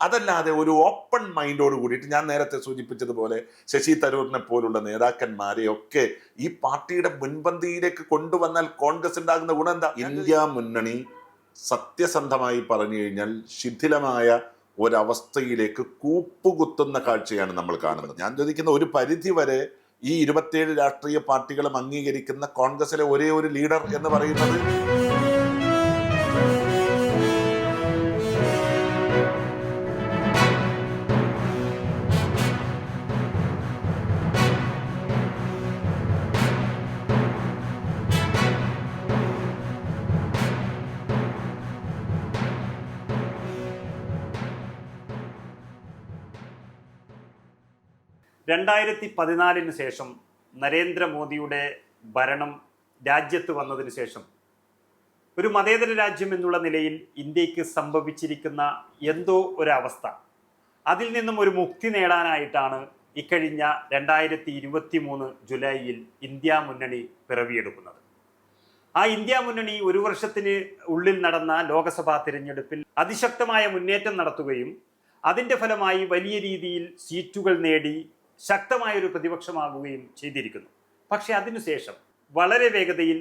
അതല്ലാതെ ഒരു ഓപ്പൺ മൈൻഡോട് കൂടിയിട്ട് ഞാൻ നേരത്തെ സൂചിപ്പിച്ചതുപോലെ ശശി തരൂരിനെ പോലുള്ള നേതാക്കന്മാരെയൊക്കെ ഈ പാർട്ടിയുടെ മുൻപന്തിയിലേക്ക് കൊണ്ടുവന്നാൽ കോൺഗ്രസ് ഉണ്ടാകുന്ന ഗുണം എന്താ? ഇന്ത്യ മുന്നണി സത്യസന്ധമായി പറഞ്ഞു കഴിഞ്ഞാൽ ശിഥിലമായ ഒരവസ്ഥയിലേക്ക് കൂപ്പുകുത്തുന്ന കാഴ്ചയാണ് നമ്മൾ കാണുന്നത്. ഞാൻ ചോദിക്കുന്ന ഒരു പരിധി വരെ ഈ ഇരുപത്തിയേഴ് രാഷ്ട്രീയ പാർട്ടികളും അംഗീകരിക്കുന്ന കോൺഗ്രസിലെ ഒരേ ഒരു ലീഡർ എന്ന് പറയുന്നത് രണ്ടായിരത്തി പതിനാലിന് ശേഷം നരേന്ദ്രമോദിയുടെ ഭരണം രാജ്യത്ത് വന്നതിന് ശേഷം ഒരു മതേതര രാജ്യം എന്നുള്ള നിലയിൽ ഇന്ത്യയ്ക്ക് സംഭവിച്ചിരിക്കുന്ന എന്തോ ഒരവസ്ഥ. അതിൽ നിന്നും ഒരു മുക്തി നേടാനായിട്ടാണ് ഇക്കഴിഞ്ഞ രണ്ടായിരത്തി ഇരുപത്തി മൂന്ന് ജൂലൈയിൽ ഇന്ത്യ മുന്നണി പിറവിയെടുക്കുന്നത്. ആ ഇന്ത്യ മുന്നണി ഒരു വർഷത്തിന് ഉള്ളിൽ നടന്ന ലോക്സഭാ തിരഞ്ഞെടുപ്പിൽ അതിശക്തമായ മുന്നേറ്റം നടത്തുകയും അതിന്റെ ഫലമായി വലിയ രീതിയിൽ സീറ്റുകൾ നേടി ശക്തമായ ഒരു പ്രതിപക്ഷമാകുകയും ചെയ്തിരിക്കുന്നു. പക്ഷേ അതിനുശേഷം വളരെ വേഗതയിൽ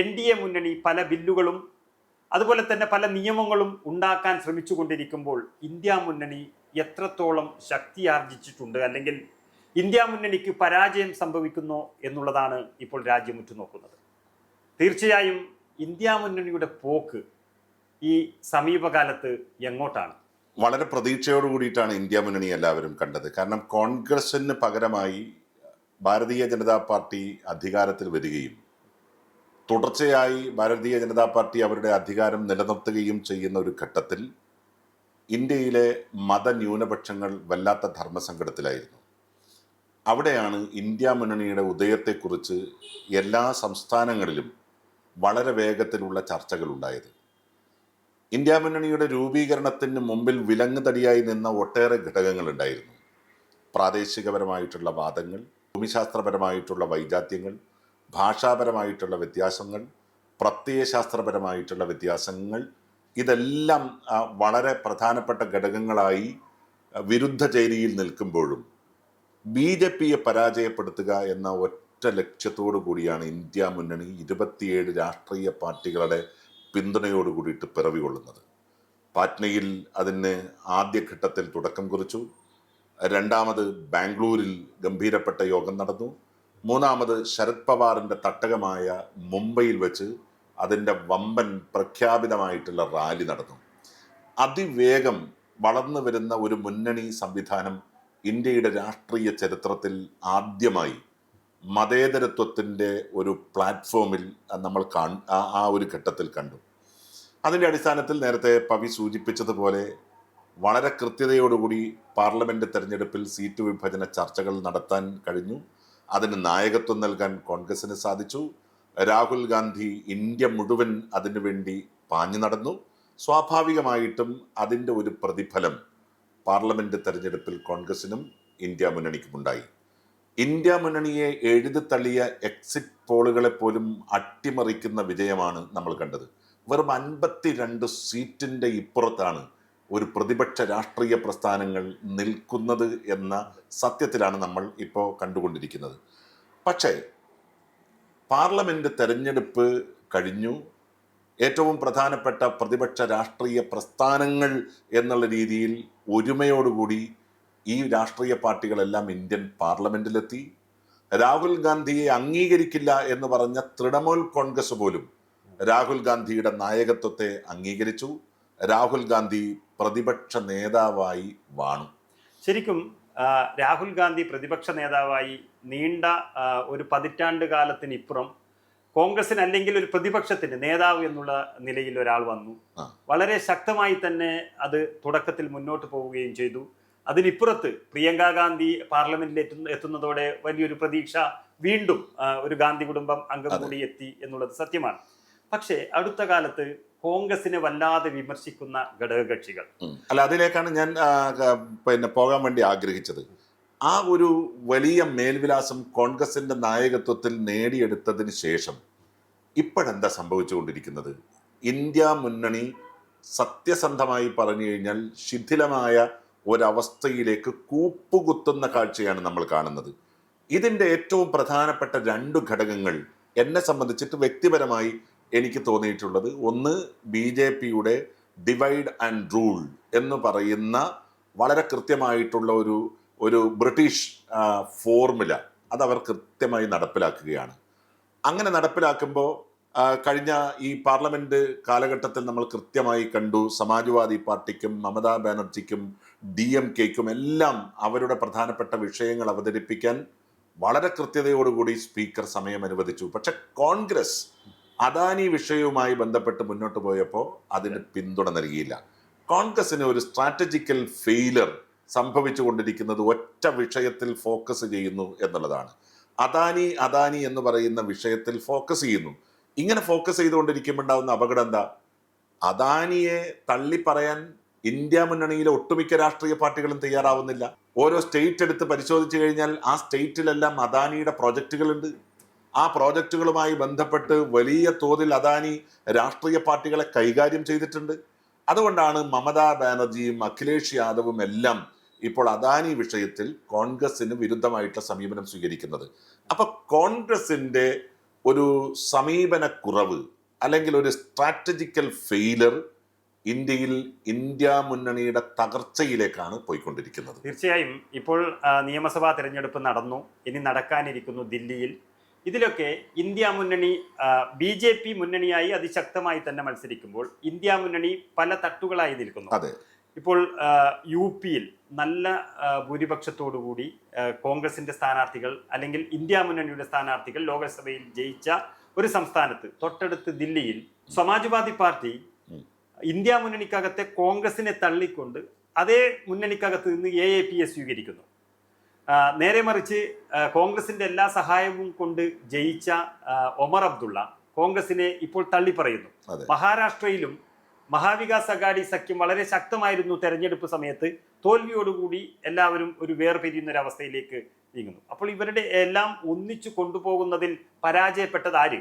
എൻ ഡി എ മുന്നണി പല ബില്ലുകളും അതുപോലെ തന്നെ പല നിയമങ്ങളും ഉണ്ടാക്കാൻ ശ്രമിച്ചു കൊണ്ടിരിക്കുമ്പോൾ ഇന്ത്യ മുന്നണി എത്രത്തോളം ശക്തിയാർജിച്ചിട്ടുണ്ട് അല്ലെങ്കിൽ ഇന്ത്യ മുന്നണിക്ക് പരാജയം സംഭവിക്കുന്നോ എന്നുള്ളതാണ് ഇപ്പോൾ രാജ്യം ഉറ്റുനോക്കുന്നത്. തീർച്ചയായും ഇന്ത്യ മുന്നണിയുടെ പോക്ക് ഈ സമീപകാലത്ത് എങ്ങോട്ടാണ്? വളരെ പ്രതീക്ഷയോട് കൂടിയിട്ടാണ് ഇന്ത്യ മുന്നണി എല്ലാവരും കണ്ടത്. കാരണം കോൺഗ്രസിന് പകരമായി ഭാരതീയ ജനതാ പാർട്ടി അധികാരത്തിൽ വരികയും തുടർച്ചയായി ഭാരതീയ ജനതാ പാർട്ടി അവരുടെ അധികാരം നിലനിർത്തുകയും ചെയ്യുന്ന ഒരു ഘട്ടത്തിൽ ഇന്ത്യയിലെ മതന്യൂനപക്ഷങ്ങൾ വല്ലാത്ത ധർമ്മസങ്കടത്തിലായിരുന്നു. അവിടെയാണ് ഇന്ത്യ മുന്നണിയുടെ ഉദയത്തെക്കുറിച്ച് എല്ലാ സംസ്ഥാനങ്ങളിലും വളരെ വേഗത്തിലുള്ള ചർച്ചകൾ ഉണ്ടായത് ഇന്ത്യ മുന്നണിയുടെ രൂപീകരണത്തിന് മുമ്പിൽ വിലങ്ങുതടിയായി നിന്ന ഒട്ടേറെ ഘടകങ്ങളുണ്ടായിരുന്നു പ്രാദേശികപരമായിട്ടുള്ള വാദങ്ങൾ ഭൂമിശാസ്ത്രപരമായിട്ടുള്ള വൈജാത്യങ്ങൾ ഭാഷാപരമായിട്ടുള്ള വ്യത്യാസങ്ങൾ പ്രത്യയശാസ്ത്രപരമായിട്ടുള്ള വ്യത്യാസങ്ങൾ ഇതെല്ലാം വളരെ പ്രധാനപ്പെട്ട ഘടകങ്ങളായി വിരുദ്ധ ചേരിയിൽ നിൽക്കുമ്പോഴും ബി ജെ പിയെ പരാജയപ്പെടുത്തുക എന്ന ഒറ്റ ലക്ഷ്യത്തോടു കൂടിയാണ് ഇന്ത്യ മുന്നണി ഇരുപത്തിയേഴ് രാഷ്ട്രീയ പാർട്ടികളുടെ പിന്തുണയോട് കൂടിയിട്ട് പിറവി കൊള്ളുന്നത് പാറ്റ്നയിൽ അതിന് ആദ്യഘട്ടത്തിൽ തുടക്കം കുറിച്ചു. രണ്ടാമത് ബാംഗ്ലൂരിൽ ഗംഭീരപ്പെട്ട യോഗം നടന്നു. മൂന്നാമത് ശരത് പവാറിന്റെ തട്ടകമായ മുംബൈയിൽ വെച്ച് അതിന്റെ വമ്പൻ പ്രഖ്യാപിതമായിട്ടുള്ള റാലി നടന്നു. അതിവേഗം വളർന്നു വരുന്ന ഒരു മുന്നണി സംവിധാനം ഇന്ത്യയുടെ രാഷ്ട്രീയ ചരിത്രത്തിൽ ആദ്യമായി മതേതരത്വത്തിന്റെ ഒരു പ്ലാറ്റ്ഫോമിൽ നമ്മൾ കാ ആ- ഒരു ഘട്ടത്തിൽ കണ്ടു. അതിന്റെ അടിസ്ഥാനത്തിൽ നേരത്തെ പവി സൂചിപ്പിച്ചതുപോലെ വളരെ കൃത്യതയോടുകൂടി പാർലമെന്റ് തെരഞ്ഞെടുപ്പിൽ സീറ്റ് വിഭജന ചർച്ചകൾ നടത്താൻ കഴിഞ്ഞു. അതിന് നായകത്വം നൽകാൻ കോൺഗ്രസിന് സാധിച്ചു. രാഹുൽ ഗാന്ധി ഇന്ത്യ മുഴുവൻ അതിനുവേണ്ടി പാഞ്ഞു നടന്നു. സ്വാഭാവികമായിട്ടും അതിന്റെ ഒരു പ്രതിഫലം പാർലമെന്റ് തെരഞ്ഞെടുപ്പിൽ കോൺഗ്രസിനും ഇന്ത്യ മുന്നണിക്കുമുണ്ടായി. ഇന്ത്യ മുന്നണിയെ എഴുതിത്തള്ളിയ എക്സിറ്റ് പോളുകളെ പോലും അട്ടിമറിക്കുന്ന വിജയമാണ് നമ്മൾ കണ്ടത്. വെറും അൻപത്തിരണ്ട് സീറ്റിന്റെ ഇപ്പുറത്താണ് ഒരു പ്രതിപക്ഷ രാഷ്ട്രീയ പ്രസ്ഥാനങ്ങൾ നിൽക്കുന്നത് എന്ന സത്യത്തിലാണ് നമ്മൾ ഇപ്പോൾ കണ്ടുകൊണ്ടിരിക്കുന്നത്. പക്ഷേ പാർലമെന്റ് തെരഞ്ഞെടുപ്പ് കഴിഞ്ഞു. ഏറ്റവും പ്രധാനപ്പെട്ട പ്രതിപക്ഷ രാഷ്ട്രീയ പ്രസ്ഥാനങ്ങൾ എന്നുള്ള രീതിയിൽ ഒരുമയോടുകൂടി ഈ രാഷ്ട്രീയ പാർട്ടികളെല്ലാം ഇന്ത്യൻ പാർലമെന്റിലെത്തി. രാഹുൽ ഗാന്ധിയെ അംഗീകരിക്കില്ല എന്ന് പറഞ്ഞ തൃണമൂൽ കോൺഗ്രസ് പോലും രാഹുൽ ഗാന്ധിയുടെ നായകത്വത്തെ അംഗീകരിച്ചു. രാഹുൽ ഗാന്ധി പ്രതിപക്ഷ നേതാവായി വാണു. ശരിക്കും രാഹുൽ ഗാന്ധി പ്രതിപക്ഷ നേതാവായി നീണ്ട ഒരു പതിറ്റാണ്ട് കാലത്തിനിപ്പുറം കോൺഗ്രസിന് അല്ലെങ്കിൽ ഒരു പ്രതിപക്ഷത്തിന്റെ നേതാവ് എന്നുള്ള നിലയിൽ ഒരാൾ വന്നു. വളരെ ശക്തമായി തന്നെ അത് തുടക്കത്തിൽ മുന്നോട്ട് പോവുകയും ചെയ്തു. അതിനിപ്പുറത്ത് പ്രിയങ്ക ഗാന്ധി പാർലമെന്റിൽ എത്തുന്ന എത്തുന്നതോടെ വലിയൊരു പ്രതീക്ഷ വീണ്ടും ഒരു ഗാന്ധി കുടുംബം അംഗം കൂടി എത്തി എന്നുള്ളത് സത്യമാണ്. പക്ഷേ അടുത്ത കാലത്ത് കോൺഗ്രസിനെ വല്ലാതെ വിമർശിക്കുന്ന ഘടകകക്ഷികൾ. അല്ല അതിലേക്കാണ് ഞാൻ പിന്നെ പോകാൻ വേണ്ടി ആഗ്രഹിച്ചത്. ആ ഒരു വലിയ മേൽവിലാസം കോൺഗ്രസിന്റെ നായകത്വത്തിൽ നേടിയെടുത്തതിന് ശേഷം ഇപ്പോഴെന്താ സംഭവിച്ചുകൊണ്ടിരിക്കുന്നത്? ഇന്ത്യ മുന്നണി സത്യസന്ധമായി പറഞ്ഞു കഴിഞ്ഞാൽ ശിഥിലമായ ഒരവസ്ഥയിലേക്ക് കൂപ്പുകുത്തുന്ന കാഴ്ചയാണ് നമ്മൾ കാണുന്നത്. ഇതിന്റെ ഏറ്റവും പ്രധാനപ്പെട്ട രണ്ട് ഘടകങ്ങൾ എന്നെ സംബന്ധിച്ചിട്ട് വ്യക്തിപരമായി എനിക്ക് തോന്നിയിട്ടുള്ളത്. ഒന്ന് ബി ജെ പിയുടെ ഡിവൈഡ് ആൻഡ് റൂൾ എന്ന് പറയുന്ന വളരെ കൃത്യമായിട്ടുള്ള ഒരു ഒരു ബ്രിട്ടീഷ് ഫോർമുല അത് അവർ കൃത്യമായി നടപ്പിലാക്കുകയാണ്. അങ്ങനെ നടപ്പിലാക്കുമ്പോൾ കഴിഞ്ഞ ഈ പാർലമെന്റ് കാലഘട്ടത്തിൽ നമ്മൾ കൃത്യമായി കണ്ടു. സമാജ്വാദി പാർട്ടിക്കും മമതാ ബാനർജിക്കും ഡി എം കെക്കും എല്ലാം അവരുടെ പ്രധാനപ്പെട്ട വിഷയങ്ങൾ അവതരിപ്പിക്കാൻ വളരെ കൃത്യതയോടുകൂടി സ്പീക്കർ സമയം അനുവദിച്ചു. പക്ഷെ കോൺഗ്രസ് അദാനി വിഷയവുമായി ബന്ധപ്പെട്ട് മുന്നോട്ട് പോയപ്പോൾ അതിന് പിന്തുണ നൽകിയില്ല. കോൺഗ്രസിന് ഒരു സ്ട്രാറ്റജിക്കൽ ഫെയിലർ സംഭവിച്ചുകൊണ്ടിരിക്കുന്നത് ഒറ്റ വിഷയത്തിൽ ഫോക്കസ് ചെയ്യുന്നു എന്നുള്ളതാണ്. അദാനി അദാനി എന്ന് പറയുന്ന വിഷയത്തിൽ ഫോക്കസ് ചെയ്യുന്നു. ഇങ്ങനെ ഫോക്കസ് ചെയ്തുകൊണ്ടിരിക്കുമ്പോണ്ടാവുന്ന അപകടം എന്താ? അദാനിയെ തള്ളി പറയാൻ ഇന്ത്യ മുന്നണിയിലെ ഒട്ടുമിക്ക രാഷ്ട്രീയ പാർട്ടികളും തയ്യാറാവുന്നില്ല. ഓരോ സ്റ്റേറ്റ് എടുത്ത് പരിശോധിച്ചു കഴിഞ്ഞാൽ ആ സ്റ്റേറ്റിലെല്ലാം അദാനിയുടെ പ്രോജക്റ്റുകളുണ്ട്. ആ പ്രോജക്റ്റുകളുമായി ബന്ധപ്പെട്ട് വലിയ തോതിൽ അദാനി രാഷ്ട്രീയ പാർട്ടികളെ കൈകാര്യം ചെയ്തിട്ടുണ്ട്. അതുകൊണ്ടാണ് മമതാ ബാനർജിയും അഖിലേഷ് യാദവും എല്ലാം ഇപ്പോൾ അദാനി വിഷയത്തിൽ കോൺഗ്രസിന് വിരുദ്ധമായിട്ടുള്ള സമീപനം സ്വീകരിക്കുന്നത്. അപ്പൊ കോൺഗ്രസിന്റെ ഒരു സമീപനക്കുറവ് അല്ലെങ്കിൽ ഒരു സ്ട്രാറ്റജിക്കൽ ഫെയിലർ ഇന്ത്യയിൽ ഇന്ത്യ മുന്നണിയുടെ തകർച്ചയിലേക്കാണ് പോയിക്കൊണ്ടിരിക്കുന്നത്. തീർച്ചയായും ഇപ്പോൾ നിയമസഭാ തിരഞ്ഞെടുപ്പ് നടന്നു. ഇനി നടക്കാനിരിക്കുന്നു ദില്ലിയിൽ. ഇതിലൊക്കെ ഇന്ത്യ മുന്നണി ബി ജെ പി മുന്നണിയായി അതിശക്തമായി തന്നെ മത്സരിക്കുമ്പോൾ ഇന്ത്യ മുന്നണി പല തട്ടുകളായി നിൽക്കുന്നു. അതെ. ഇപ്പോൾ യു പിയിൽ നല്ല ഭൂരിപക്ഷത്തോടുകൂടി കോൺഗ്രസിന്റെ സ്ഥാനാർത്ഥികൾ അല്ലെങ്കിൽ ഇന്ത്യ മുന്നണിയുടെ സ്ഥാനാർത്ഥികൾ ലോകസഭയിൽ ജയിച്ച ഒരു സംസ്ഥാനത്ത് തൊട്ടടുത്ത് ദില്ലിയിൽ സമാജ്വാദി പാർട്ടി. ഇന്ത്യ മുന്നണിക്കകത്തെ കോൺഗ്രസിനെ തള്ളിക്കൊണ്ട് അതേ മുന്നണിക്കകത്ത് നിന്ന് എ എ പി എ സ്വീകരിക്കുന്നു. നേരെ മറിച്ച് കോൺഗ്രസിന്റെ എല്ലാ സഹായവും കൊണ്ട് ജയിച്ച ഒമർ അബ്ദുള്ള കോൺഗ്രസിനെ ഇപ്പോൾ തള്ളിപ്പറയുന്നു. പറയുന്നു മഹാരാഷ്ട്രയിലും മഹാവികാസ് അഗാഡി സഖ്യം വളരെ ശക്തമായിരുന്നു തെരഞ്ഞെടുപ്പ് സമയത്ത് തോൽവിയോടുകൂടി എല്ലാവരും ഒരു വേർപിരിയുന്ന ഒരു അവസ്ഥയിലേക്ക് നീങ്ങുന്നു. അപ്പോൾ ഇവരുടെ എല്ലാം ഒന്നിച്ചു കൊണ്ടുപോകുന്നതിൽ പരാജയപ്പെട്ടത് ആര്?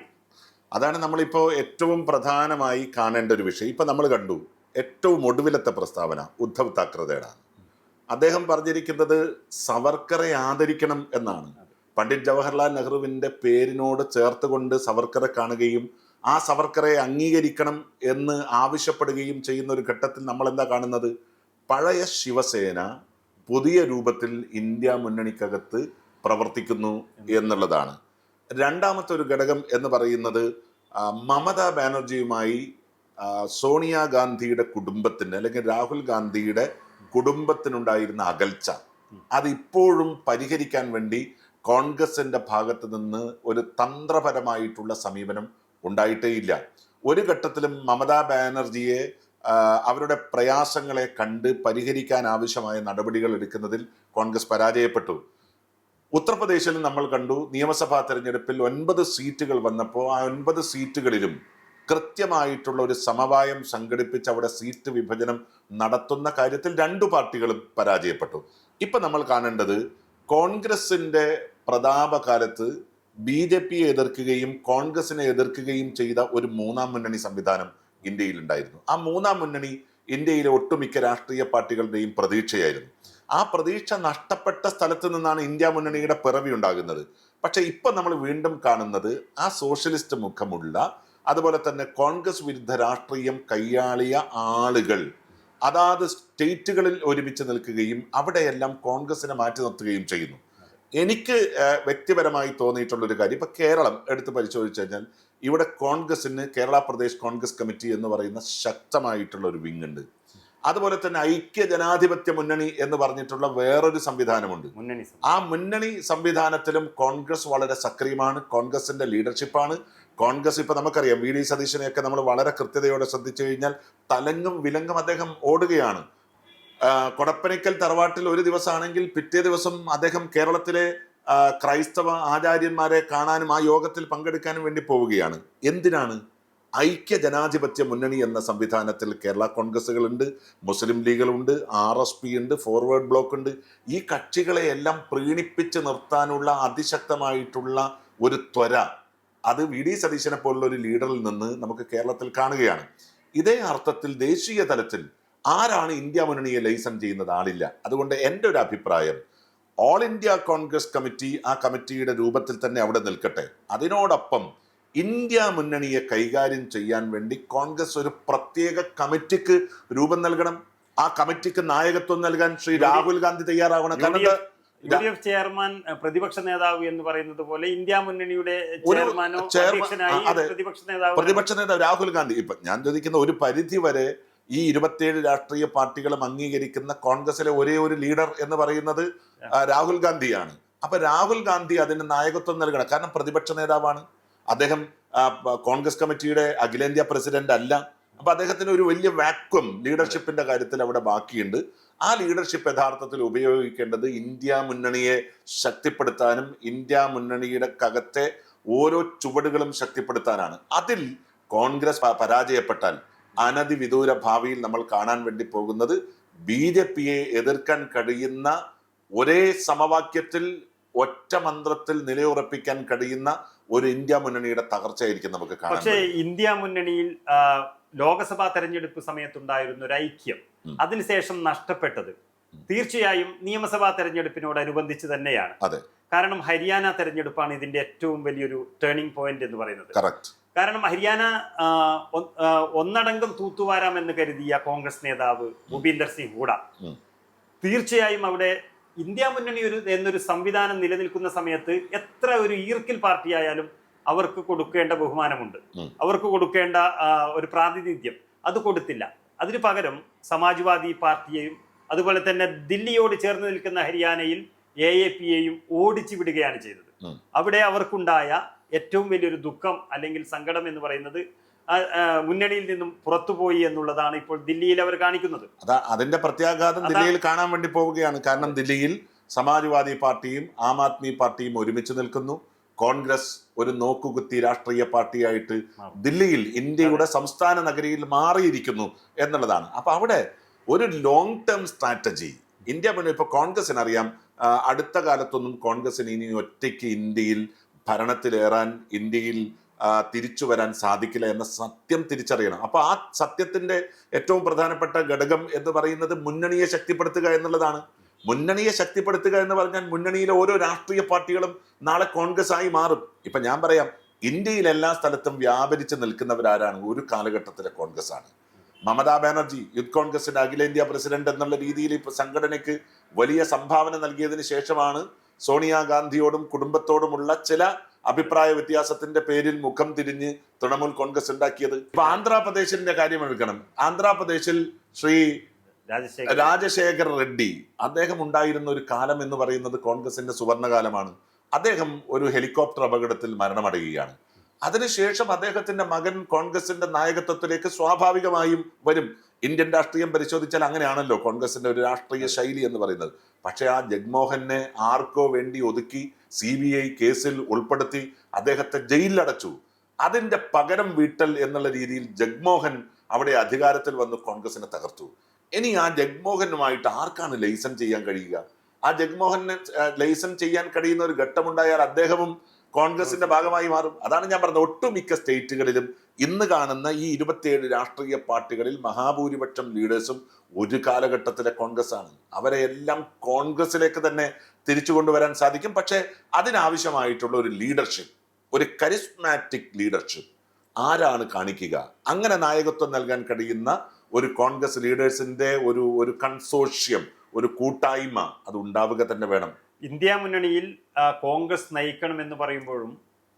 അതാണ് നമ്മളിപ്പോൾ ഏറ്റവും പ്രധാനമായി കാണേണ്ട ഒരു വിഷയം. ഇപ്പം നമ്മൾ കണ്ടു ഏറ്റവും ഒടുവിലത്തെ പ്രസ്താവന ഉദ്ധവ് താക്കറെയുടെയാണ് അദ്ദേഹം പറഞ്ഞിരിക്കുന്നത് സവർക്കറെ ആദരിക്കണം എന്നാണ്. പണ്ഡിറ്റ് ജവഹർലാൽ നെഹ്റുവിന്റെ പേരിനോട് ചേർത്തുകൊണ്ട് സവർക്കറെ കാണുകയും ആ സവർക്കറെ അംഗീകരിക്കണം എന്ന് ആവശ്യപ്പെടുകയും ചെയ്യുന്ന ഒരു ഘട്ടത്തിൽ നമ്മൾ എന്താ കാണുന്നത്? പഴയ ശിവസേന പുതിയ രൂപത്തിൽ ഇന്ത്യ മുന്നണിക്കകത്ത് പ്രവർത്തിക്കുന്നു എന്നുള്ളതാണ്. രണ്ടാമത്തെ ഒരു ഘടകം എന്ന് പറയുന്നത് മമതാ ബാനർജിയുമായി സോണിയാഗാന്ധിയുടെ കുടുംബത്തിന് അല്ലെങ്കിൽ രാഹുൽ ഗാന്ധിയുടെ കുടുംബത്തിനുണ്ടായിരുന്ന അകൽച്ച അതിപ്പോഴും പരിഹരിക്കാൻ വേണ്ടി കോൺഗ്രസിന്റെ ഭാഗത്ത് നിന്ന് ഒരു തന്ത്രപരമായിട്ടുള്ള സമീപനം ഉണ്ടായിട്ടേയില്ല. ഒരു ഘട്ടത്തിലും മമതാ ബാനർജിയെ അവരുടെ പ്രയാസങ്ങളെ കണ്ട് പരിഹരിക്കാൻ ആവശ്യമായ നടപടികൾ എടുക്കുന്നതിൽ കോൺഗ്രസ് പരാജയപ്പെട്ടു. ഉത്തർപ്രദേശിൽ നമ്മൾ കണ്ടു നിയമസഭാ തെരഞ്ഞെടുപ്പിൽ ഒൻപത് സീറ്റുകൾ വന്നപ്പോൾ ആ ഒൻപത് സീറ്റുകളിലും കൃത്യമായിട്ടുള്ള ഒരു സമവായം സംഘടിപ്പിച്ച് അവിടെ സീറ്റ് വിഭജനം നടത്തുന്ന കാര്യത്തിൽ രണ്ടു പാർട്ടികളും പരാജയപ്പെട്ടു. ഇപ്പൊ നമ്മൾ കാണേണ്ടത് കോൺഗ്രസിന്റെ പ്രതാപകാലത്ത് ബി ജെ പിയെ എതിർക്കുകയും കോൺഗ്രസിനെ എതിർക്കുകയും ചെയ്ത ഒരു മൂന്നാം മുന്നണി സംവിധാനം ഇന്ത്യയിൽ ഉണ്ടായിരുന്നു. ആ മൂന്നാം മുന്നണി ഇന്ത്യയിലെ ഒട്ടുമിക്ക രാഷ്ട്രീയ പാർട്ടികളുടെയും പ്രതീക്ഷയായിരുന്നു. ആ പ്രതീക്ഷ നഷ്ടപ്പെട്ട സ്ഥലത്ത് നിന്നാണ് ഇന്ത്യ മുന്നണിയുടെ പിറവി ഉണ്ടാകുന്നത്. പക്ഷെ ഇപ്പൊ നമ്മൾ വീണ്ടും കാണുന്നത് ആ സോഷ്യലിസ്റ്റ് മുഖമുള്ള അതുപോലെ തന്നെ കോൺഗ്രസ് വിരുദ്ധ രാഷ്ട്രീയം കൈയാളിയ ആളുകൾ അതാത് സ്റ്റേറ്റുകളിൽ ഒരുമിച്ച് നിൽക്കുകയും അവിടെയെല്ലാം കോൺഗ്രസിനെ മാറ്റി നിർത്തുകയും ചെയ്യുന്നു. എനിക്ക് വ്യക്തിപരമായി തോന്നിയിട്ടുള്ള ഒരു കാര്യം ഇപ്പൊ കേരളം എടുത്ത് പരിശോധിച്ചു കഴിഞ്ഞാൽ ഇവിടെ കോൺഗ്രസിന് കേരള പ്രദേശ് കോൺഗ്രസ് കമ്മിറ്റി എന്ന് പറയുന്ന ശക്തമായിട്ടുള്ള ഒരു വിങ് ഉണ്ട് അതുപോലെ തന്നെ ഐക്യ ജനാധിപത്യ മുന്നണി എന്ന് പറഞ്ഞിട്ടുള്ള വേറൊരു സംവിധാനമുണ്ട്. മുന്നണി ആ മുന്നണി സംവിധാനത്തിലും കോൺഗ്രസ് വളരെ സക്രിയമാണ്. കോൺഗ്രസിന്റെ ലീഡർഷിപ്പാണ്. കോൺഗ്രസ് ഇപ്പൊ നമുക്കറിയാം വി ഡി സതീശനെയൊക്കെ നമ്മൾ വളരെ കൃത്യതയോടെ ശ്രദ്ധിച്ചു കഴിഞ്ഞാൽ തലങ്ങും വിലങ്ങും അദ്ദേഹം ഓടുകയാണ്. കൊടപ്പനയ്ക്കൽ തറവാട്ടിൽ ഒരു ദിവസമാണെങ്കിൽ പിറ്റേ ദിവസം അദ്ദേഹം കേരളത്തിലെ ക്രൈസ്തവ ആചാര്യന്മാരെ കാണാനും ആ യോഗത്തിൽ പങ്കെടുക്കാനും വേണ്ടി പോവുകയാണ്. എന്തിനാണ്? ഐക്യ ജനാധിപത്യ മുന്നണി എന്ന സംവിധാനത്തിൽ കേരള കോൺഗ്രസ്സുകളുണ്ട് മുസ്ലിം ലീഗുകളുണ്ട് ആർ എസ് പി ഉണ്ട് ഫോർവേഡ് ബ്ലോക്ക് ഉണ്ട് ഈ കക്ഷികളെ എല്ലാം പ്രീണിപ്പിച്ച് നിർത്താനുള്ള അതിശക്തമായിട്ടുള്ള ഒരു ത്വര അത് വി ഡി സതീശനെ പോലുള്ള ഒരു ലീഡറിൽ നിന്ന് നമുക്ക് കേരളത്തിൽ കാണുകയാണ്. ഇതേ അർത്ഥത്തിൽ ദേശീയ തലത്തിൽ ആരാണ് ഇന്ത്യ മുന്നണിയെ ലൈസൺ ചെയ്യുന്നത് ആളില്ല. അതുകൊണ്ട് എന്റെ ഒരു അഭിപ്രായം ഓൾ ഇന്ത്യ കോൺഗ്രസ് കമ്മിറ്റി ആ കമ്മിറ്റിയുടെ രൂപത്തിൽ തന്നെ അവിടെ നിൽക്കട്ടെ. അതിനോടൊപ്പം ഇന്ത്യ മുന്നണിയെ കൈകാര്യം ചെയ്യാൻ വേണ്ടി കോൺഗ്രസ് ഒരു പ്രത്യേക കമ്മിറ്റിക്ക് രൂപം നൽകണം. ആ കമ്മിറ്റിക്ക് നായകത്വം നൽകാൻ ശ്രീ രാഹുൽ ഗാന്ധി തയ്യാറാവണം. കാരണം യു ഡി എഫ് ചെയർമാൻ പ്രതിപക്ഷ നേതാവ് എന്ന് പറയുന്നത് പോലെ ഇന്ത്യ മുന്നണിയുടെ ചെയർമാനോ. പ്രതിപക്ഷ നേതാവ് പ്രതിപക്ഷ നേതാവ് രാഹുൽ ഗാന്ധി. ഇപ്പൊ ഞാൻ ചോദിക്കുന്ന ഒരു പരിധി വരെ ഈ ഇരുപത്തിയേഴ് രാഷ്ട്രീയ പാർട്ടികളും അംഗീകരിക്കുന്ന കോൺഗ്രസിലെ ഒരേ ഒരു ലീഡർ എന്ന് പറയുന്നത് രാഹുൽ ഗാന്ധിയാണ്. അപ്പൊ രാഹുൽ ഗാന്ധി അതിന് നായകത്വം നൽകണം. കാരണം പ്രതിപക്ഷ നേതാവാണ്. അദ്ദേഹം കോൺഗ്രസ് കമ്മിറ്റിയുടെ അഖിലേന്ത്യാ പ്രസിഡന്റ് അല്ല. അപ്പൊ അദ്ദേഹത്തിന് ഒരു വലിയ വാക്വം ലീഡർഷിപ്പിന്റെ കാര്യത്തിൽ അവിടെ ബാക്കിയുണ്ട്. ആ ലീഡർഷിപ്പ് യഥാർത്ഥത്തിൽ ഉപയോഗിക്കേണ്ടത് ഇന്ത്യ മുന്നണിയെ ശക്തിപ്പെടുത്താനും ഇന്ത്യ മുന്നണിയുടെ കകത്തെ ഓരോ ചുവടുകളും ശക്തിപ്പെടുത്താനാണ്. അതിൽ കോൺഗ്രസ് പരാജയപ്പെട്ടാൽ അനധിവിദൂര ഭാവിയിൽ നമ്മൾ കാണാൻ വേണ്ടി പോകുന്നത് ബി ജെ പിയെ എതിർക്കാൻ കഴിയുന്ന ഒരേ സമവാക്യത്തിൽ ഒറ്റ മന്ത്രത്തിൽ നിലയുറപ്പിക്കാൻ കഴിയുന്ന ഒരു ഇന്ത്യ മുന്നണിയുടെ തകർച്ചയായിരിക്കും നമുക്ക് കാണാം പക്ഷേ ഇന്ത്യ മുന്നണിയിൽ ലോക്സഭാ തെരഞ്ഞെടുപ്പ് സമയത്തുണ്ടായിരുന്ന ഒരു ഐക്യം. അതിനുശേഷം നഷ്ടപ്പെട്ടത് തീർച്ചയായും നിയമസഭാ തെരഞ്ഞെടുപ്പിനോടനുബന്ധിച്ച് തന്നെയാണ്. അതെ. കാരണം ഹരിയാന തെരഞ്ഞെടുപ്പാണ് ഇതിന്റെ ഏറ്റവും വലിയൊരു ടേണിംഗ് പോയിന്റ് എന്ന് പറയുന്നത്. കാരണം ഹരിയാന ഒന്നടങ്കം തൂത്തുവാരാം എന്ന് കരുതിയ കോൺഗ്രസ് നേതാവ് ഭൂപീന്ദർ സിംഗ് ഹൂഡ തീർച്ചയായും അവിടെ ഇന്ത്യ മുന്നണി ഒരു എന്നൊരു സംവിധാനം നിലനിൽക്കുന്ന സമയത്ത് എത്ര ഒരു ഈർക്കിൽ പാർട്ടി ആയാലും അവർക്ക് കൊടുക്കേണ്ട ബഹുമാനമുണ്ട്. അവർക്ക് കൊടുക്കേണ്ട ഒരു പ്രാതിനിധ്യം അത് കൊടുത്തില്ല. അതിനു പകരം സമാജ്വാദി പാർട്ടിയെയും അതുപോലെ തന്നെ ദില്ലിയോട് ചേർന്ന് നിൽക്കുന്ന ഹരിയാനയിൽ എ എ പിയെയും ഓടിച്ചു വിടുകയാണ് ചെയ്തത്. അവിടെ അവർക്കുണ്ടായ ഏറ്റവും വലിയൊരു ദുഃഖം അല്ലെങ്കിൽ സങ്കടം എന്ന് പറയുന്നത് മുന്നണിയിൽ നിന്നും പുറത്തുപോയി എന്നുള്ളതാണ് ഇപ്പോൾ ദില്ലിയിൽ അവർ കാണിക്കുന്നത്. അതാ അതിന്റെ പ്രത്യാഘാതം ദില്ലിയിൽ കാണാൻ വേണ്ടി പോവുകയാണ്. കാരണം ദില്ലിയിൽ സമാജ്വാദി പാർട്ടിയും ആം ആദ്മി പാർട്ടിയും ഒരുമിച്ച് നിൽക്കുന്നു. കോൺഗ്രസ് ഒരു നോക്കുകുത്തി രാഷ്ട്രീയ പാർട്ടിയായിട്ട് ദില്ലിയിൽ ഇന്ത്യയുടെ സംസ്ഥാന നഗരിയിൽ മാറിയിരിക്കുന്നു എന്നുള്ളതാണ്. അപ്പൊ അവിടെ ഒരു ലോങ് ടേം സ്ട്രാറ്റജി ഇന്ത്യ മുന്നേ ഇപ്പൊ കോൺഗ്രസിന് അറിയാം അടുത്ത കാലത്തൊന്നും കോൺഗ്രസിന് ഇനി ഒറ്റയ്ക്ക് ഇന്ത്യയിൽ ഭരണത്തിലേറാൻ ഇന്ത്യയിൽ തിരിച്ചു വരാൻ സാധിക്കില്ല എന്ന സത്യം തിരിച്ചറിയണം. അപ്പൊ ആ സത്യത്തിന്റെ ഏറ്റവും പ്രധാനപ്പെട്ട ഘടകം എന്ന് പറയുന്നത് മുന്നണിയെ ശക്തിപ്പെടുത്തുക എന്നുള്ളതാണ്. മുന്നണിയെ ശക്തിപ്പെടുത്തുക എന്ന് പറഞ്ഞാൽ മുന്നണിയിലെ ഓരോ രാഷ്ട്രീയ പാർട്ടികളും നാളെ കോൺഗ്രസ് ആയി മാറും. ഇപ്പൊ ഞാൻ പറയാം ഇന്ത്യയിൽ എല്ലാ സ്ഥലത്തും വ്യാപരിച്ച് നിൽക്കുന്നവരാരാണ് ഒരു കാലഘട്ടത്തിലെ കോൺഗ്രസ് ആണ് മമതാ ബാനർജി യൂത്ത് കോൺഗ്രസിന്റെ അഖിലേന്ത്യാ പ്രസിഡന്റ് എന്നുള്ള രീതിയിൽ ഇപ്പൊ സംഘടനയ്ക്ക് വലിയ സംഭാവന നൽകിയതിന് ശേഷമാണ് സോണിയാഗാന്ധിയോടും കുടുംബത്തോടുമുള്ള ചില അഭിപ്രായ വ്യത്യാസത്തിന്റെ പേരിൽ മുഖം തിരിഞ്ഞ് തൃണമൂൽ കോൺഗ്രസ് ഉണ്ടാക്കിയത്. ഇപ്പൊ ആന്ധ്രാപ്രദേശിന്റെ കാര്യം എടുക്കണം ആന്ധ്രാപ്രദേശിൽ ശ്രീ രാജശേഖർ റെഡ്ഡി അദ്ദേഹം ഉണ്ടായിരുന്ന ഒരു കാലം എന്ന് പറയുന്നത് കോൺഗ്രസിന്റെ സുവർണകാലമാണ്. അദ്ദേഹം ഒരു ഹെലികോപ്റ്റർ അപകടത്തിൽ മരണമടയുകയാണ്. അതിനുശേഷം അദ്ദേഹത്തിന്റെ മകൻ കോൺഗ്രസിന്റെ നായകത്വത്തിലേക്ക് സ്വാഭാവികമായും വരും. ഇന്ത്യൻ രാഷ്ട്രീയം പരിശോധിച്ചാൽ അങ്ങനെയാണല്ലോ കോൺഗ്രസിന്റെ ഒരു രാഷ്ട്രീയ ശൈലി എന്ന് പറയുന്നത്. പക്ഷേ ആ ജഗ്മോഹനെ ആർക്കോ വേണ്ടി ഒതുക്കി സി ബി ഐ കേസിൽ ഉൾപ്പെടുത്തി അദ്ദേഹത്തെ ജയിലിലടച്ചു. അതിന്റെ പകരം വീട്ടൽ എന്നുള്ള രീതിയിൽ ജഗ്മോഹൻ അവിടെ അധികാരത്തിൽ വന്ന് കോൺഗ്രസിനെ തകർത്തു. ഇനി ആ ജഗ്മോഹനുമായിട്ട് ആർക്കാണ് ലൈസൺ ചെയ്യാൻ കഴിയുക? ആ ജഗ്മോഹനെ ലൈസൺ ചെയ്യാൻ കഴിയുന്ന ഒരു ഘട്ടമുണ്ടായാൽ അദ്ദേഹവും കോൺഗ്രസിന്റെ ഭാഗമായി മാറും. അതാണ് ഞാൻ പറഞ്ഞത്. ഒട്ടുമിക്ക സ്റ്റേറ്റുകളിലും ഇന്ന് കാണുന്ന ഈ ഇരുപത്തിയേഴ് രാഷ്ട്രീയ പാർട്ടികളിൽ മഹാഭൂരിപക്ഷം ലീഡേഴ്സും ഒരു കാലഘട്ടത്തിലെ കോൺഗ്രസ് ആണ് അവരെ എല്ലാം കോൺഗ്രസിലേക്ക് തന്നെ തിരിച്ചു കൊണ്ടുവരാൻ സാധിക്കും. പക്ഷേ അതിനാവശ്യമായിട്ടുള്ള ഒരു ലീഡർഷിപ്പ് ഒരു കരിസ്മാറ്റിക് ലീഡർഷിപ്പ് ആരാണ് കാണിക്കുക? അങ്ങനെ നായകത്വം നൽകാൻ കഴിയുന്ന ഒരു കോൺഗ്രസ് ലീഡേഴ്സിന്റെ ഒരു ഒരു കൺസോഷ്യം ഒരു കൂട്ടായ്മ അത് ഉണ്ടാവുക തന്നെ വേണം. ഇന്ത്യ മുന്നണിയിൽ കോൺഗ്രസ് നയിക്കണം എന്ന് പറയുമ്പോഴും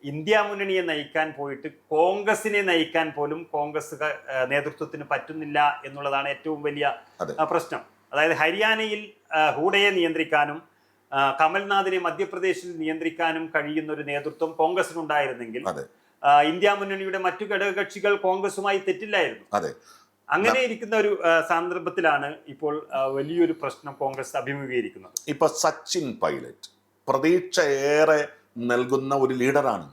ഇന്ത്യ മുന്നണിയെ നയിക്കാൻ പോയിട്ട് കോൺഗ്രസിനെ നയിക്കാൻ പോലും കോൺഗ്രസ് നേതൃത്വത്തിന് പറ്റുന്നില്ല എന്നുള്ളതാണ് ഏറ്റവും വലിയ പ്രശ്നം. അതായത് ഹരിയാനയിൽ ഹൂഡയെ നിയന്ത്രിക്കാനും കമൽനാഥിനെ മധ്യപ്രദേശിൽ നിയന്ത്രിക്കാനും കഴിയുന്ന ഒരു നേതൃത്വം കോൺഗ്രസിനുണ്ടായിരുന്നെങ്കിൽ ഇന്ത്യ മുന്നണിയുടെ മറ്റു ഘടകകക്ഷികൾ കോൺഗ്രസുമായി തെറ്റില്ലായിരുന്നു. അതെ. അങ്ങനെ ഇരിക്കുന്ന ഒരു സന്ദർഭത്തിലാണ് ഇപ്പോൾ വലിയൊരു പ്രശ്നം കോൺഗ്രസ് അഭിമുഖീകരിക്കുന്നത്. ഇപ്പൊ സച്ചിൻ പൈലറ്റ് പ്രതീക്ഷ ഏറെ നൽകുന്ന ഒരു ലീഡറാണ്.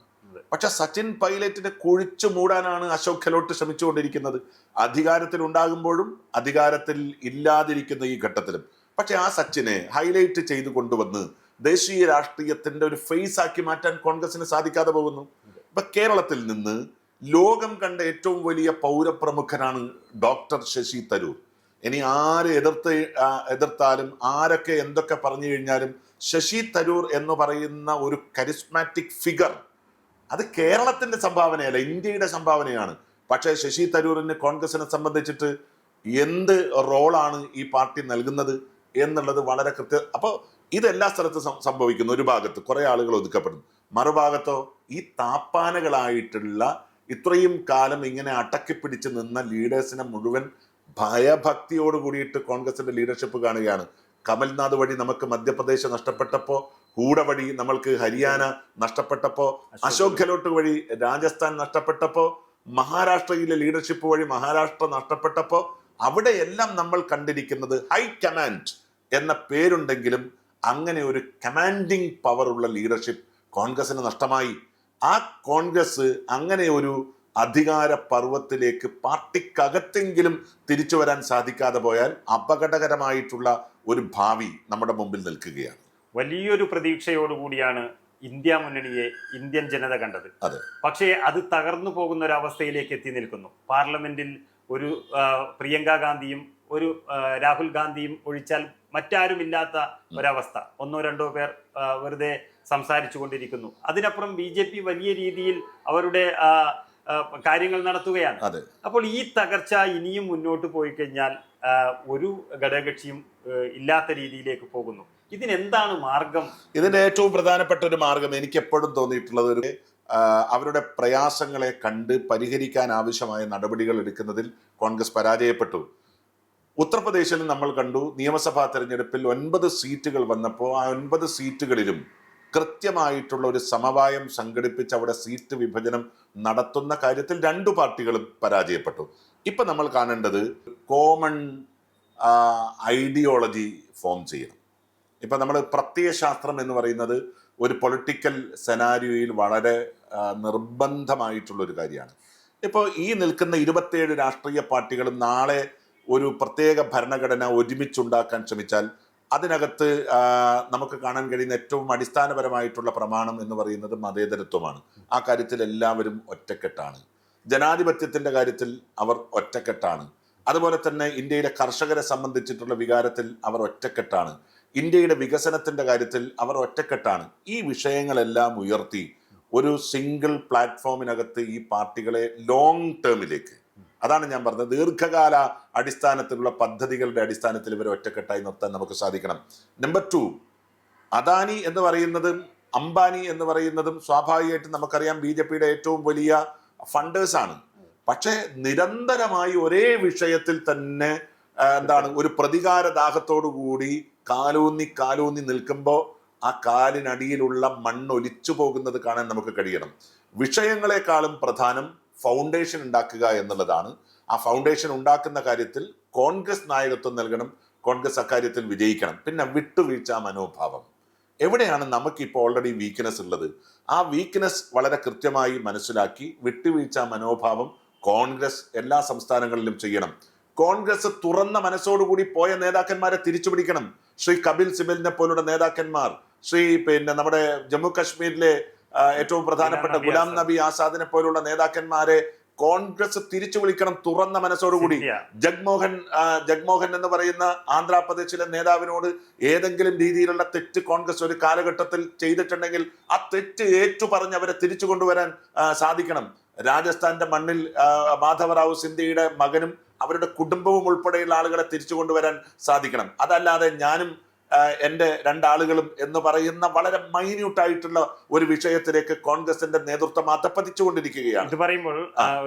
പക്ഷെ സച്ചിൻ പൈലറ്റിനെ കുഴിച്ചു മൂടാനാണ് അശോക് ഗെഹ്ലോട്ട് ശ്രമിച്ചുകൊണ്ടിരിക്കുന്നത്. അധികാരത്തിൽ ഉണ്ടാകുമ്പോഴും അധികാരത്തിൽ ഇല്ലാതിരിക്കുന്ന ഈ ഘട്ടത്തിലും. പക്ഷെ ആ സച്ചിനെ ഹൈലൈറ്റ് ചെയ്തു കൊണ്ടുവന്ന് ദേശീയ രാഷ്ട്രീയത്തിന്റെ ഒരു ഫേസ് ആക്കി മാറ്റാൻ കോൺഗ്രസിന് സാധിക്കാതെ പോകുന്നു. ഇപ്പൊ കേരളത്തിൽ നിന്ന് ലോകം കണ്ട ഏറ്റവും വലിയ പൗരപ്രമുഖനാണ് ഡോക്ടർ ശശി തരൂർ. ഇനി ആര് എതിർത്ത് എതിർത്താലും ആരൊക്കെ എന്തൊക്കെ പറഞ്ഞു കഴിഞ്ഞാലും ശശി തരൂർ എന്ന് പറയുന്ന ഒരു കരിസ്മാറ്റിക് ഫിഗർ അത് കേരളത്തിന്റെ സംഭാവനയല്ല ഇന്ത്യയുടെ സംഭാവനയാണ്. പക്ഷേ ശശി തരൂരിന് കോൺഗ്രസിനെ സംബന്ധിച്ചിട്ട് എന്ത് റോളാണ് ഈ പാർട്ടി നൽകുന്നത്? എന്നുള്ളത് വളരെ കൃത്യ അപ്പോൾ ഇതെല്ലാ സ്ഥലത്തും സംഭവിക്കുന്ന. ഒരു ഭാഗത്ത് കുറെ ആളുകൾ ഒതുക്കപ്പെടുന്നു. മറുഭാഗത്തോ ഈ താപ്പാനകളായിട്ടുള്ള ഇത്രയും കാലം ഇങ്ങനെ അടക്കി പിടിച്ച് നിന്ന ലീഡേഴ്സിനെ മുഴുവൻ ഭയഭക്തിയോട് കൂടിയിട്ട് കോൺഗ്രസിന്റെ ലീഡർഷിപ്പ് കാണുകയാണ്. കമൽനാഥ് വഴി നമുക്ക് മധ്യപ്രദേശ് നഷ്ടപ്പെട്ടപ്പോ ഹൂഡ വഴി നമ്മൾക്ക് ഹരിയാന നഷ്ടപ്പെട്ടപ്പോ അശോക് ഗെഹ്ലോട്ട് വഴി രാജസ്ഥാൻ നഷ്ടപ്പെട്ടപ്പോ മഹാരാഷ്ട്രയിലെ ലീഡർഷിപ്പ് വഴി മഹാരാഷ്ട്ര നഷ്ടപ്പെട്ടപ്പോ അവിടെയെല്ലാം നമ്മൾ കണ്ടിരിക്കുന്നത് ഹൈ കമാൻഡ്. എന്ന പേരുണ്ടെങ്കിലും അങ്ങനെ ഒരു കമാൻഡിങ് പവറുള്ള ലീഡർഷിപ്പ് കോൺഗ്രസിന് നഷ്ടമായി. ആ കോൺഗ്രസ് അങ്ങനെ ഒരു അധികാര പർവത്തിലേക്ക് പാർട്ടിക്കകത്തെങ്കിലും തിരിച്ചു വരാൻ സാധിക്കാതെ പോയാൽ അപകടകരമായിട്ടുള്ള ഒരു ഭാവി നമ്മുടെ മുമ്പിൽ നിൽക്കുകയാണ്. വലിയൊരു പ്രതീക്ഷയോടുകൂടിയാണ് ഇന്ത്യ മുന്നണിയെ ഇന്ത്യൻ ജനത കണ്ടത്. അതെ. പക്ഷേ അത് തകർന്നു പോകുന്ന ഒരു അവസ്ഥയിലേക്ക് എത്തി നിൽക്കുന്നു. പാർലമെന്റിൽ ഒരു പ്രിയങ്ക ഗാന്ധിയും ഒരു രാഹുൽ ഗാന്ധിയും ഒഴിച്ചാൽ മറ്റാരുമില്ലാത്ത ഒരവസ്ഥ. ഒന്നോ രണ്ടോ പേർ വെറുതെ സംസാരിച്ചു കൊണ്ടിരിക്കുന്നു അതിനപ്പുറം ബി ജെ പി വലിയ രീതിയിൽ അവരുടെ കാര്യങ്ങൾ നടത്തുകയാണ്. അപ്പോൾ ഈ തകർച്ച ഇനിയും മുന്നോട്ട് പോയി കഴിഞ്ഞാൽ ഒരു ഘടകകക്ഷിയും ഇല്ലാത്ത രീതിയിലേക്ക് പോകുന്നു. ഇതിനെന്താണ് മാർഗം? ഇതിന്റെ ഏറ്റവും പ്രധാനപ്പെട്ട ഒരു മാർഗം എനിക്ക് എപ്പോഴും തോന്നിയിട്ടുള്ളത് ഒരു അവരുടെ പ്രയാസങ്ങളെ കണ്ട് പരിഹരിക്കാൻ ആവശ്യമായ നടപടികൾ എടുക്കുന്നതിൽ കോൺഗ്രസ് പരാജയപ്പെട്ടു. ഉത്തർപ്രദേശിൽ നമ്മൾ കണ്ടു നിയമസഭാ തെരഞ്ഞെടുപ്പിൽ ഒൻപത് സീറ്റുകൾ വന്നപ്പോൾ ആ ഒൻപത് സീറ്റുകളിലും കൃത്യമായിട്ടുള്ള ഒരു സമവായം സംഘടിപ്പിച്ച് അവിടെ സീറ്റ് വിഭജനം നടത്തുന്ന കാര്യത്തിൽ രണ്ടു പാർട്ടികളും പരാജയപ്പെട്ടു. ഇപ്പൊ നമ്മൾ കാണേണ്ടത് കോമൺ ഐഡിയോളജി ഫോം ചെയ്യണം. ഇപ്പൊ നമ്മൾ പ്രത്യയശാസ്ത്രം എന്ന് പറയുന്നത് ഒരു പൊളിറ്റിക്കൽ സെനാരിയോയിൽ വളരെ നിർബന്ധമായിട്ടുള്ളൊരു കാര്യമാണ്. ഇപ്പോൾ ഈ നിൽക്കുന്ന ഇരുപത്തേഴ് രാഷ്ട്രീയ പാർട്ടികളും നാളെ ഒരു പ്രത്യേക ഭരണഘടന ഒരുമിച്ചുണ്ടാക്കാൻ ശ്രമിച്ചാൽ അതിനകത്ത് നമുക്ക് കാണാൻ കഴിയുന്ന ഏറ്റവും അടിസ്ഥാനപരമായിട്ടുള്ള പ്രമാണം എന്ന് പറയുന്നത് മതേതരത്വമാണ്. ആ കാര്യത്തിൽ എല്ലാവരും ഒറ്റക്കെട്ടാണ്. ജനാധിപത്യത്തിന്റെ കാര്യത്തിൽ അവർ ഒറ്റക്കെട്ടാണ്. അതുപോലെ തന്നെ ഇന്ത്യയിലെ കർഷകരെ സംബന്ധിച്ചിട്ടുള്ള വികാരത്തിൽ അവർ ഒറ്റക്കെട്ടാണ്. ഇന്ത്യയുടെ വികസനത്തിന്റെ കാര്യത്തിൽ അവർ ഒറ്റക്കെട്ടാണ്. ഈ വിഷയങ്ങളെല്ലാം ഉയർത്തി ഒരു സിംഗിൾ പ്ലാറ്റ്ഫോമിനകത്ത് ഈ പാർട്ടികളെ ലോങ് ടേമിലേക്ക് അതാണ് ഞാൻ പറഞ്ഞത്. ദീർഘകാല അടിസ്ഥാനത്തിലുള്ള പദ്ധതികളുടെ അടിസ്ഥാനത്തിൽ ഇവരെ ഒറ്റക്കെട്ടായി നിർത്താൻ നമുക്ക് സാധിക്കണം. നമ്പർ ടു അദാനി എന്ന് പറയുന്നതും അംബാനി എന്ന് പറയുന്നതും സ്വാഭാവികമായിട്ടും നമുക്കറിയാം ബി ജെ പിയുടെ ഏറ്റവും വലിയ ഫണ്ടേഴ്സ് ആണ്. പക്ഷേ നിരന്തരമായി ഒരേ വിഷയത്തിൽ തന്നെ എന്താണ് ഒരു പ്രതികാര ദാഹത്തോടുകൂടി കാലൂന്നി കാലൂന്നി നിൽക്കുമ്പോൾ ആ കാലിനടിയിലുള്ള മണ്ണൊലിച്ചു പോകുന്നത് കാണാൻ നമുക്ക് കഴിയണം. വിഷയങ്ങളെക്കാളും പ്രധാനം ഫൗണ്ടേഷൻ ഉണ്ടാക്കുക എന്നുള്ളതാണ്. ആ ഫൗണ്ടേഷൻ ഉണ്ടാക്കുന്ന കാര്യത്തിൽ കോൺഗ്രസ് നായകത്വം നൽകണം കോൺഗ്രസ് അക്കാര്യത്തിൽ വിജയിക്കണം. പിന്നെ വിട്ടുവീഴ്ച മനോഭാവം. എവിടെയാണ് നമുക്കിപ്പോൾ ഓൾറെഡി വീക്ക്നെസ് ഉള്ളത്? ആ വീക്ക്നെസ് വളരെ കൃത്യമായി മനസ്സിലാക്കി വിട്ടുവീഴ്ച മനോഭാവം കോൺഗ്രസ് എല്ലാ സംസ്ഥാനങ്ങളിലും ചെയ്യണം. കോൺഗ്രസ് തുറന്ന മനസ്സോടുകൂടി പോയ നേതാക്കന്മാരെ തിരിച്ചു പിടിക്കണം. ശ്രീ കപിൽ സിബലിനെ പോലുള്ള നേതാക്കന്മാർ ശ്രീ പിന്നെ നമ്മുടെ ജമ്മു കാശ്മീരിലെ ഏറ്റവും പ്രധാനപ്പെട്ട ഗുലാം നബി ആസാദിനെ പോലുള്ള നേതാക്കന്മാരെ കോൺഗ്രസ് തിരിച്ചു വിളിക്കണം തുറന്ന മനസ്സോടുകൂടി. ജഗ്മോഹൻ ജഗ്മോഹൻ എന്ന് പറയുന്ന ആന്ധ്രാപ്രദേശിലെ നേതാവിനോട് ഏതെങ്കിലും രീതിയിലുള്ള തെറ്റ് കോൺഗ്രസ് ഒരു കാലഘട്ടത്തിൽ ചെയ്തിട്ടുണ്ടെങ്കിൽ ആ തെറ്റ് ഏറ്റു പറഞ്ഞ് അവരെ തിരിച്ചു കൊണ്ടുവരാൻ സാധിക്കണം. രാജസ്ഥാന്റെ മണ്ണിൽ മാധവറാവു സിന്ധ്യയുടെ മകനും അവരുടെ കുടുംബവും ഉൾപ്പെടെയുള്ള ആളുകളെ തിരിച്ചു കൊണ്ടുവരാൻ സാധിക്കണം. അതല്ലാതെ ഞാനും എന്റെ രണ്ടാളുകളും എന്ന് പറയുന്ന വളരെ മൈന്യൂട്ടായിട്ടുള്ള ഒരു വിഷയത്തിലേക്ക് കോൺഗ്രസിന്റെ നേതൃത്വം അധപ്പതിച്ചുകൊണ്ടിരിക്കുകയാണ്. ഇത് പറയുമ്പോൾ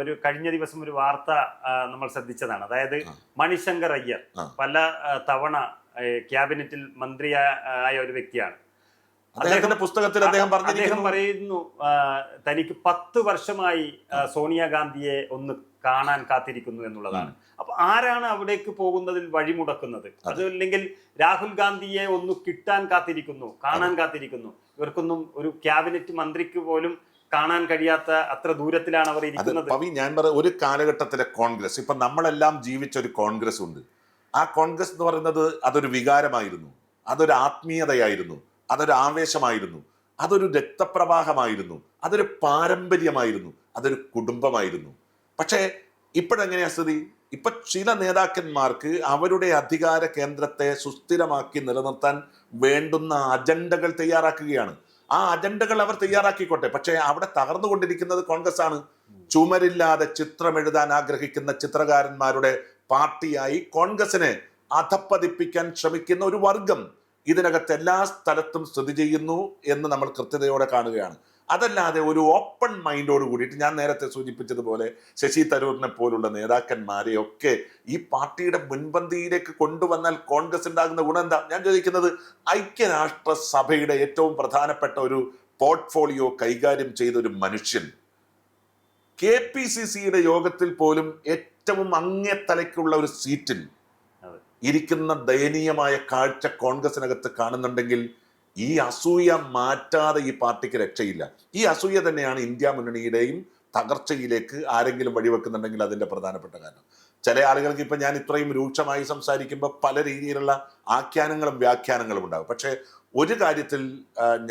ഒരു കഴിഞ്ഞ ദിവസം ഒരു വാർത്ത നമ്മൾ ശ്രദ്ധിച്ചതാണ്. അതായത് മണിശങ്കർ അയ്യർ പല തവണ ക്യാബിനറ്റിൽ മന്ത്രിയായ ഒരു വ്യക്തിയാണ്. അദ്ദേഹത്തിന്റെ പുസ്തകത്തിൽ അദ്ദേഹം അദ്ദേഹം പറഞ്ഞിരിക്കുന്നു. പറയുന്നു തനിക്ക് പത്ത് വർഷമായി സോണിയാഗാന്ധിയെ ഒന്ന് കാണാൻ കാത്തിരിക്കുന്നു എന്നുള്ളതാണ്. അപ്പൊ ആരാണ് അവിടേക്ക് പോകുന്നതിൽ വഴിമുടക്കുന്നത്? അതല്ലെങ്കിൽ രാഹുൽ ഗാന്ധിയെ ഒന്ന് കിട്ടാൻ കാത്തിരിക്കുന്നു കാണാൻ കാത്തിരിക്കുന്നു? ഇവർക്കൊന്നും ഒരു ക്യാബിനറ്റ് മന്ത്രിക്ക് പോലും കാണാൻ കഴിയാത്ത അത്ര ദൂരത്തിലാണ് അവർ ഇരിക്കുന്നത്. പവി ഞാൻ പറ ഒരു കാലഘട്ടത്തിലെ കോൺഗ്രസ്. ഇപ്പൊ നമ്മളെല്ലാം ജീവിച്ച ഒരു കോൺഗ്രസ് ഉണ്ട്. ആ കോൺഗ്രസ് എന്ന് പറയുന്നത് അതൊരു വികാരമായിരുന്നു. അതൊരു ആത്മീയതയായിരുന്നു. അതൊരു ആവേശമായിരുന്നു. അതൊരു രക്തപ്രവാഹമായിരുന്നു. അതൊരു പാരമ്പര്യമായിരുന്നു. അതൊരു കുടുംബമായിരുന്നു. പക്ഷേ ഇപ്പോഴെങ്ങനെയാ സ്ഥിതി? ഇപ്പൊ ചില നേതാക്കന്മാർക്ക് അവരുടെ അധികാര കേന്ദ്രത്തെ സുസ്ഥിരമാക്കി നിലനിർത്താൻ വേണ്ടുന്ന അജണ്ടകൾ തയ്യാറാക്കുകയാണ്. ആ അജണ്ടകൾ അവർ തയ്യാറാക്കിക്കോട്ടെ. പക്ഷേ അവിടെ തകർന്നുകൊണ്ടിരിക്കുന്നത് കോൺഗ്രസ് ആണ് ചുമരില്ലാതെ ചിത്രം എഴുതാൻ ആഗ്രഹിക്കുന്ന ചിത്രകാരന്മാരുടെ പാർട്ടിയായി കോൺഗ്രസിനെ അധപ്പതിപ്പിക്കാൻ ശ്രമിക്കുന്ന ഒരു വർഗം. ഇതിനകത്ത് എല്ലാ സ്ഥലത്തും സ്ഥിതി ചെയ്യുന്നു എന്ന് നമ്മൾ കൃത്യതയോടെ കാണുകയാണ് അതല്ലാതെ ഒരു ഓപ്പൺ മൈൻഡോട് കൂടിയിട്ട് ഞാൻ നേരത്തെ സൂചിപ്പിച്ചതുപോലെ ശശി തരൂരിനെ പോലുള്ള നേതാക്കന്മാരെയൊക്കെ ഈ പാർട്ടിയുടെ മുൻപന്തിയിലേക്ക് കൊണ്ടുവന്നാൽ കോൺഗ്രസ് ഉണ്ടാകുന്ന ഗുണം എന്താ ഞാൻ ചോദിക്കുന്നത് ഐക്യരാഷ്ട്ര സഭയുടെ ഏറ്റവും പ്രധാനപ്പെട്ട ഒരു പോർട്ട്ഫോളിയോ കൈകാര്യം ചെയ്ത ഒരു മനുഷ്യൻ കെ പി സി സിയുടെ യോഗത്തിൽ പോലും ഏറ്റവും അങ്ങേ തലയ്ക്കുള്ള ഒരു സീറ്റിൽ. ഇരിക്കുന്ന ദയനീയമായ കാഴ്ച കോൺഗ്രസിനകത്ത് കാണുന്നുണ്ടെങ്കിൽ ഈ അസൂയ മാറ്റാതെ ഈ പാർട്ടിക്ക് രക്ഷയില്ല. ഈ അസൂയ തന്നെയാണ് ഇന്ത്യ മുന്നണിയുടെയും തകർച്ചയിലേക്ക് ആരെങ്കിലും വഴിവെക്കുന്നുണ്ടെങ്കിൽ അതിന്റെ പ്രധാനപ്പെട്ട കാരണം. ചില ആളുകൾക്ക് ഇപ്പൊ ഞാൻ ഇത്രയും രൂക്ഷമായി സംസാരിക്കുമ്പോൾ പല രീതിയിലുള്ള ആഖ്യാനങ്ങളും വ്യാഖ്യാനങ്ങളും ഉണ്ടാകും. പക്ഷേ ഒരു കാര്യത്തിൽ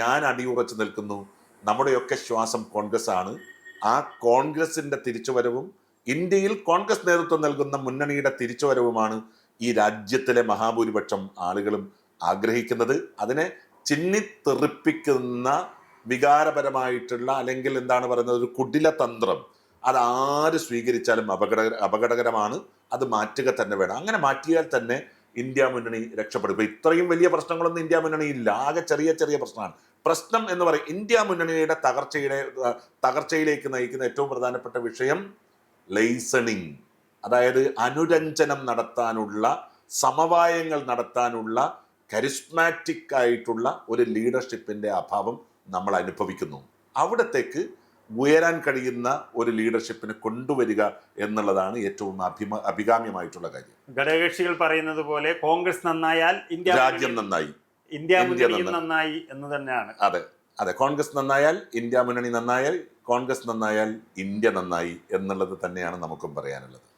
ഞാൻ അടിയുറച്ചു നിൽക്കുന്നു. നമ്മുടെയൊക്കെ ശ്വാസം കോൺഗ്രസ് ആണ് ആ കോൺഗ്രസിന്റെ തിരിച്ചുവരവും ഇന്ത്യയിൽ കോൺഗ്രസ് നേതൃത്വം നൽകുന്ന മുന്നണിയുടെ തിരിച്ചുവരവുമാണ് ഈ രാജ്യത്തിലെ മഹാഭൂരിപക്ഷം ആളുകളും ആഗ്രഹിക്കുന്നത് അതിനെ ചിന്നിത്തെറിപ്പിക്കുന്ന വികാരപരമായിട്ടുള്ള അല്ലെങ്കിൽ എന്താണ് പറയുന്നത് ഒരു കുടില തന്ത്രം. അത് ആര് സ്വീകരിച്ചാലും അപകട അപകടകരമാണ്. അത് മാറ്റുക തന്നെ വേണം. അങ്ങനെ മാറ്റിയാൽ തന്നെ ഇന്ത്യ മുന്നണി രക്ഷപ്പെടും. ഇപ്പൊ ഇത്രയും വലിയ പ്രശ്നങ്ങളൊന്നും ഇന്ത്യ മുന്നണി ഇല്ല. ആകെ ചെറിയ ചെറിയ പ്രശ്നമാണ്. പ്രശ്നം എന്ന് പറയും ഇന്ത്യ മുന്നണിയുടെ തകർച്ചയുടെ തകർച്ചയിലേക്ക് നയിക്കുന്ന ഏറ്റവും പ്രധാനപ്പെട്ട വിഷയം ലൈസണിങ്. അതായത് അനുരഞ്ജനം നടത്താനുള്ള സമവായങ്ങൾ നടത്താനുള്ള കരിസ്മാറ്റിക് ആയിട്ടുള്ള ഒരു ലീഡർഷിപ്പിന്റെ അഭാവം നമ്മൾ അനുഭവിക്കുന്നു. അവിടത്തേക്ക് ഉയരാൻ കഴിയുന്ന ഒരു ലീഡർഷിപ്പിന് കൊണ്ടുവരിക എന്നുള്ളതാണ് ഏറ്റവും അഭിമ അഭികാമ്യമായിട്ടുള്ള കാര്യം. ഘടകകക്ഷികൾ പറയുന്നത് പോലെ കോൺഗ്രസ് നന്നായാൽ ഇന്ത്യ രാജ്യം നന്നായി. ഇന്ത്യ. നന്നായി എന്ന് തന്നെയാണ്. അതെ. അതെ. കോൺഗ്രസ് നന്നായാൽ ഇന്ത്യ മുന്നണി നന്നായാൽ കോൺഗ്രസ് നന്നായാൽ ഇന്ത്യ നന്നായി എന്നുള്ളത് തന്നെയാണ് നമുക്കും പറയാനുള്ളത്.